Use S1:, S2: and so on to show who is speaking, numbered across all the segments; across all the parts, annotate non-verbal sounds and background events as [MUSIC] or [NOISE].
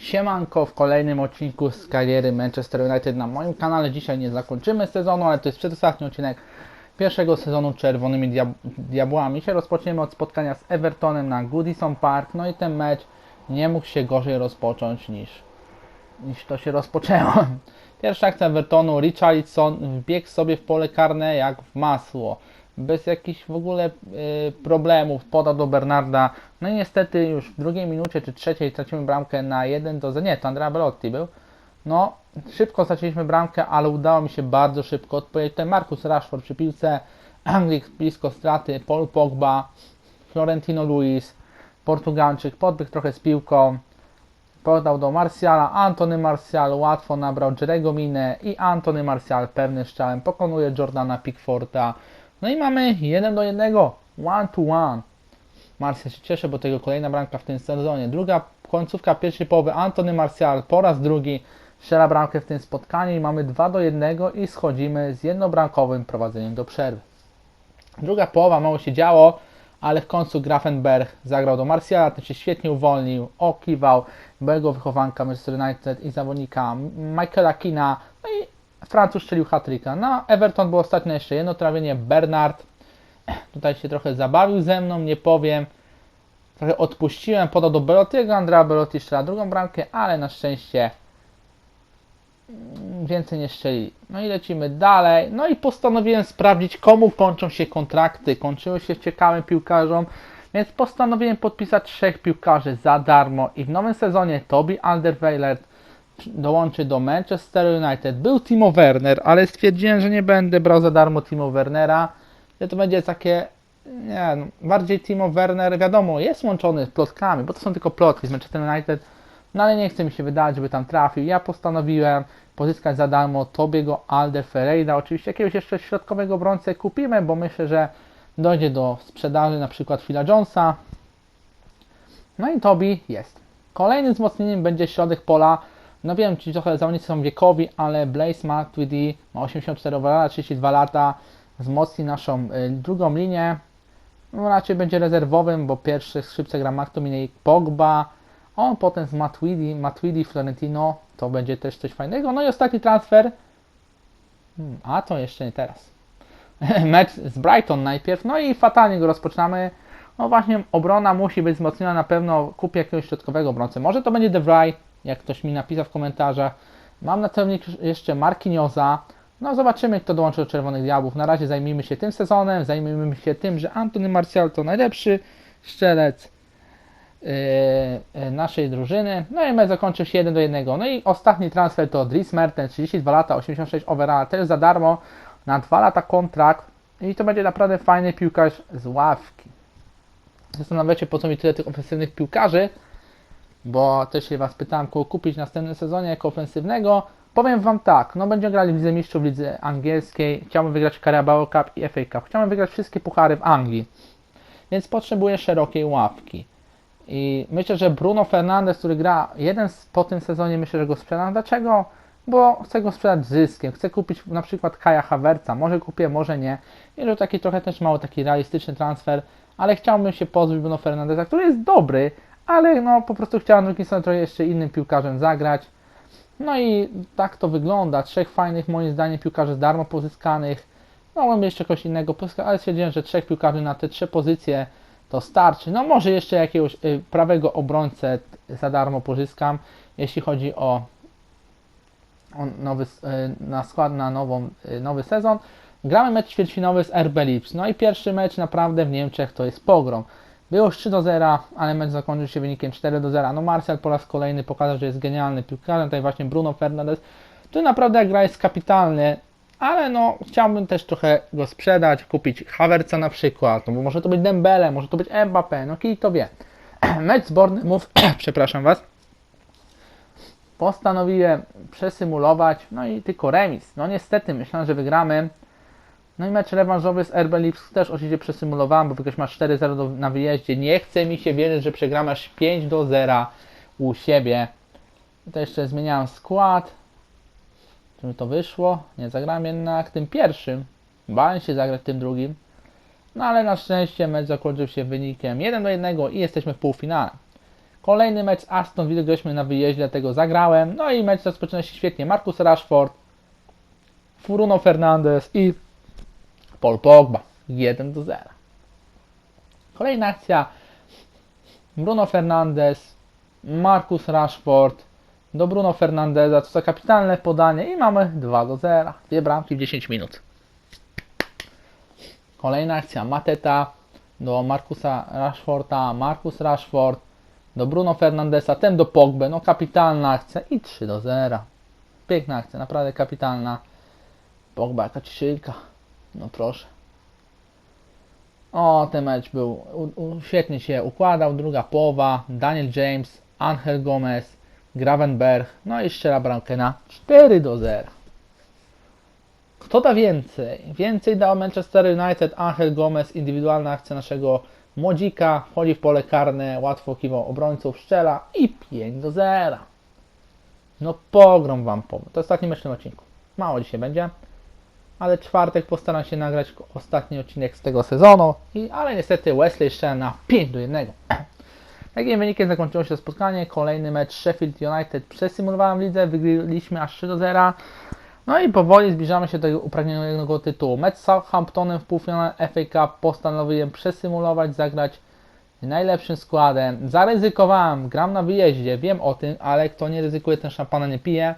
S1: Siemanko w kolejnym odcinku z kariery Manchester United na moim kanale. Dzisiaj nie zakończymy sezonu, ale to jest przedostatni odcinek pierwszego sezonu Czerwonymi Diab- Diabłami. Rozpoczniemy od spotkania z Evertonem na Goodison Park. No i ten mecz nie mógł się gorzej rozpocząć niż, niż to się rozpoczęło. [LAUGHS] Pierwsza akcja Evertonu, Richarlison wbiegł sobie w pole karne jak w masło. Bez jakichś w ogóle y, problemów podał do Bernarda. No i niestety już w drugiej minucie czy trzeciej tracimy bramkę na 1 do 0. Nie, to Andrea Belotti był. No, szybko straciliśmy bramkę, ale udało mi się bardzo szybko odpowiedzieć. Ten Marcus Rashford przy piłce, [CLEARS THROAT] Anglik blisko straty, Paul Pogba, Florentino Luis, Portugalczyk podbiegł trochę z piłką, podał do Martiala, Antony Martial łatwo nabrał Jerego Minę i Antony Martial pewnym strzałem pokonuje Jordana Pickforda. No i mamy 1 do 1, 1 to 1. Martial się cieszy, bo tego kolejna bramka w tym sezonie. Druga końcówka pierwszej połowy Antony Martial po raz drugi strzela bramkę w tym spotkaniu i mamy 2 do 1 i schodzimy z jednobramkowym prowadzeniem do przerwy. Druga połowa mało się działo, ale w końcu Grafenberg zagrał do Martiala, ten się świetnie uwolnił, okiwał byłego wychowanka Manchester United i zawodnika Michaela Kina, Francuz strzelił hat-tricka. Na Everton było ostatnio jeszcze jedno trawienie, Bernard [CLEARS THROAT] tutaj się trochę zabawił ze mną, nie powiem. Trochę odpuściłem, podał do Belottiego, Andrea Belotti strzela drugą bramkę, ale na szczęście mm, więcej nie strzeli. No i lecimy dalej. No i postanowiłem sprawdzić, komu kończą się kontrakty. Kończyły się ciekawym piłkarzom, więc postanowiłem podpisać trzech piłkarzy za darmo. I w nowym sezonie Toby Alderweireld dołączy do Manchester United. Był Timo Werner, ale stwierdziłem, że nie będę brał za darmo Timo Wernera. Że to będzie takie, nie no, bardziej Timo Werner, wiadomo, jest łączony z plotkami, bo to są tylko plotki z Manchester United, no ale nie chce mi się wydać, żeby tam trafił. Ja postanowiłem pozyskać za darmo Tobiego Alderweirelda. Oczywiście jakiegoś jeszcze środkowego obrońcę kupimy, bo myślę, że dojdzie do sprzedaży na przykład Phila Jonesa. No i Tobi jest. Kolejnym wzmocnieniem będzie środek pola. No wiem, ci trochę zawodnicy są wiekowi, ale Blaze Matuidi ma 84 lata, 32 lata, wzmocni naszą y, drugą linię. No, raczej będzie rezerwowym, bo pierwszy skrzypce gra McTominay Pogba, on potem z Matuidi, Matuidi Florentino, to będzie też coś fajnego. No i ostatni transfer, hmm, a to jeszcze nie teraz. [LAUGHS] Mecz z Brighton najpierw, no i fatalnie go rozpoczynamy. No właśnie, obrona musi być wzmocniona, na pewno kupię jakiegoś środkowego obrońcę. Może to będzie De Vrij, jak ktoś mi napisał w komentarzach. Mam na celownik jeszcze Marquinhoza. No zobaczymy, kto dołączy do Czerwonych Diabłów. Na razie zajmijmy się tym sezonem, zajmijmy się tym, że Antony Martial to najlepszy strzelec yy, yy, naszej drużyny. No i mecz zakończył się 1 do 1. No i ostatni transfer to Dries Mertens, 32 lata, 86 overall, też za darmo, na 2 lata kontrakt. I to będzie naprawdę fajny piłkarz z ławki. Zastanawiacie, po co mi tyle tych ofensywnych piłkarzy, bo też się Was pytałem, kogo kupić w następnym sezonie jako ofensywnego. Powiem Wam tak, no będziemy grali w Lidze Mistrzów, w Lidze Angielskiej, chciałbym wygrać Carabao Cup i FA Cup, chciałbym wygrać wszystkie puchary w Anglii, więc potrzebuję szerokiej ławki. I myślę, że Bruno Fernandes, który gra jeden po tym sezonie, myślę, że go sprzedam. Dlaczego? Bo chcę go sprzedać zyskiem. Chcę kupić na przykład Kaja Havertza. Może kupię, może nie. I że taki trochę też mało taki realistyczny transfer, ale chciałbym się pozbyć Bruno Fernandesa, który jest dobry, ale no po prostu chciałem drugi sezon trochę jeszcze innym piłkarzem zagrać. No i tak to wygląda. Trzech fajnych, moim zdaniem, piłkarzy z darmo pozyskanych. Mogłem jeszcze kogoś innego pozyskać, ale stwierdziłem, że trzech piłkarzy na te trzy pozycje to starczy. No może jeszcze jakiegoś y, prawego obrońcę za darmo pozyskam, jeśli chodzi o, o nowy, y, na skład na nową, y, nowy sezon. Gramy mecz ćwierćfinałowy z RB Lipsk. No i pierwszy mecz naprawdę w Niemczech to jest pogrom. Było już 3 do 0, ale mecz zakończył się wynikiem 4 do 0. No Marcel po raz kolejny pokazał, że jest genialny piłkarzem. Tutaj właśnie Bruno Fernandes. Tu naprawdę gra jest kapitalny, ale no chciałbym też trochę go sprzedać, kupić Havertza na przykład, no bo może to być Dembele, może to być Mbappé, no kto to wie. [CLEARS THROAT] Mecz z Bournemouth, [CLEARS THROAT] przepraszam Was, postanowiłem przesymulować, no i tylko remis. No niestety, myślałem, że wygramy. No i mecz rewanżowy z RB Lipsk też oczywiście przesymulowałem, bo ktoś ma 4-0 do- na wyjeździe. Nie chce mi się wierzyć, że przegramy aż 5 do 0 u siebie. To jeszcze zmieniałem skład. Czy mi to wyszło? Nie, zagrałem jednak tym pierwszym. Bałem się zagrać tym drugim. No ale na szczęście mecz zakończył się wynikiem 1 do 1 i jesteśmy w półfinale. Kolejny mecz Aston Villa graliśmy na wyjeździe, dlatego zagrałem. No i mecz rozpoczyna się świetnie. Marcus Rashford, Bruno Fernandes i Paul Pogba. 1 do 0. Kolejna akcja. Bruno Fernandes, Marcus Rashford do Bruno Fernandeza. To za kapitalne podanie i mamy 2 do 0. Dwie bramki w 10 minut. Kolejna akcja. Mateta do Markusa Rashforda, Marcus Rashford do Bruno Fernandesa, ten do Pogby. No kapitalna akcja i 3 do 0. Piękna akcja, naprawdę kapitalna. Pogba, jaka ciszylka. No proszę. O, ten mecz był, u, u, świetnie się układał, druga połowa, Daniel James, Angel Gomez, Gravenberg, no i strzela bramkę na 4 do 0. Kto da więcej? Więcej dał Manchester United, Angel Gomez, indywidualna akcja naszego młodzika, wchodzi w pole karne, łatwo kiwał obrońców, strzela i 5 do 0. No pogrom Wam powiem. To ostatni mecz w tym odcinku. Mało dzisiaj będzie ale czwartek postaram się nagrać ostatni odcinek z tego sezonu, i, ale niestety Wesley strzela na 5 do 1. [CLEARS THROAT] Takim wynikiem zakończyło się spotkanie. Kolejny mecz Sheffield United przesymulowałem lidze, wygraliśmy aż 3 do 0. No i powoli zbliżamy się do upragnionego tytułu. Mecz z Southamptonem w półfinale FA Cup postanowiłem przesymulować, zagrać najlepszym składem. Zaryzykowałem, gram na wyjeździe, wiem o tym, ale kto nie ryzykuje, ten szampana nie pije.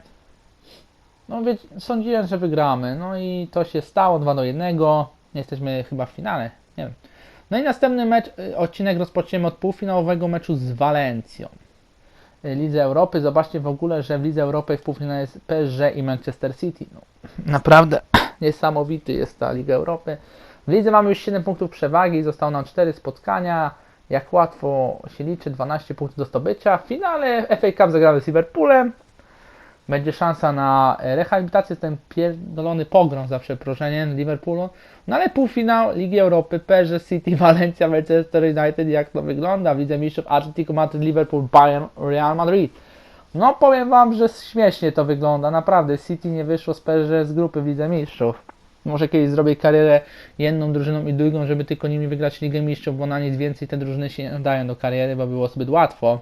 S1: No więc sądziłem, że wygramy. No i to się stało 2 do 1. Jesteśmy chyba w finale. Nie wiem. No i następny mecz, y, odcinek rozpoczniemy od półfinałowego meczu z Walencją. Y, Lidze Europy. Zobaczcie w ogóle, że w Lidze Europy w półfinale jest PSG i Manchester City. No, [CLEARS THROAT] naprawdę [CLEARS THROAT] niesamowity jest ta Liga Europy. W lidze mamy już 7 punktów przewagi, zostało nam 4 spotkania. Jak łatwo się liczy, 12 punktów do zdobycia. W finale FA Cup zagramy z Liverpoolem będzie szansa na rehabilitację, ten pierdolony pogrom za przeproszeniem Liverpoolu. No ale półfinał Ligi Europy, PSG, City, [LAUGHS] Valencia, Manchester United, jak to wygląda w Lidze Mistrzów, Atletico Madrid, Liverpool, Bayern, Real Madrid. No powiem Wam, że śmiesznie to wygląda, naprawdę. City nie wyszło z PSG z grupy w Lidze Mistrzów. Może kiedyś zrobię karierę jedną drużyną i drugą, żeby tylko nimi wygrać Ligę Mistrzów, bo na nic więcej te drużyny się nie nadają do kariery, bo było zbyt łatwo.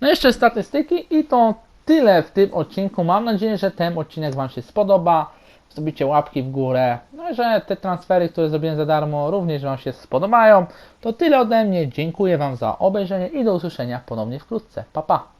S1: No jeszcze statystyki i to tyle w tym odcinku. Mam nadzieję, że ten odcinek Wam się spodoba. Zrobicie łapki w górę. No że te transfery, które zrobiłem za darmo, również Wam się spodobają. To tyle ode mnie. Dziękuję Wam za obejrzenie i do usłyszenia ponownie wkrótce. Pa, pa.